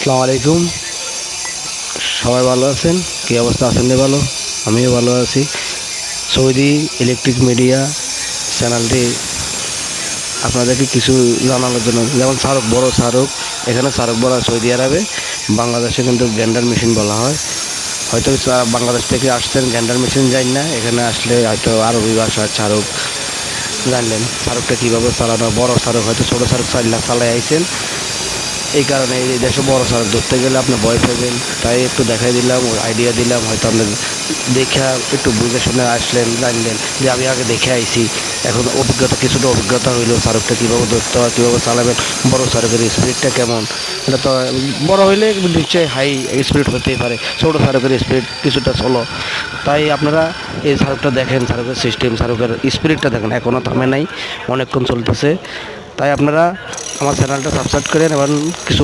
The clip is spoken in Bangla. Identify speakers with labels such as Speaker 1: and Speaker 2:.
Speaker 1: আসসালামু আলাইকুম। সবাই ভালো আছেন? কী অবস্থা আছেন ভালো? আমিও ভালো আছি। সৌদি ইলেকট্রিক মিডিয়া চ্যানেলটি আপনাদেরকে কিছু জানানোর জন্য। যেমন শাহরুখ বড় শাহরুখ এখানে শাহরুখ হয় সৌদি আরবে। বাংলাদেশে কিন্তু গ্যান্ডার মেশিন বলা হয়। হয়তো বাংলাদেশ থেকে আসছেন গ্যান্ডার মেশিন যাই না, এখানে আসলে হয়তো আরবি ভাষা শাহরুখ জানলেন। শাহরুখটা কীভাবে চালানো বড় শাহরুখ হয়তো ছোটো শাহরুখ চাল্লা চালাই আইছেন। এই কারণে এই দেশে বড় শাহরুখ ধরতে গেলে আপনি ভয় পাবেন। তাই একটু দেখাই দিলাম আইডিয়া দিলাম, হয়তো আপনি দেখা একটু বুঝে শুনে আসলেন, জানলেন যে আমি আগে দেখে আইছি। এখন অভিজ্ঞতা, কিছুটা অভিজ্ঞতা হইল শাহরুখটা কীভাবে ধরতে হয়, কীভাবে চালাবেন, বড় শাহরুখের স্পিডটা কেমন? এটা তো, বড় হইলে নিশ্চয়ই হাই স্পিড হতেই পারে, ছোটো শাহরুখের স্পিড কিছুটা চলো তাই আপনারা এই শাহরুখটা দেখেন শাহরুখের সিস্টেম শাহরুখের স্পিডটা দেখেন। এখনও থামে নাই, অনেকক্ষণ চলতেছে। তাই আপনারা আমার চ্যানেলটা সাবস্ক্রাইব করেন এবং কিছু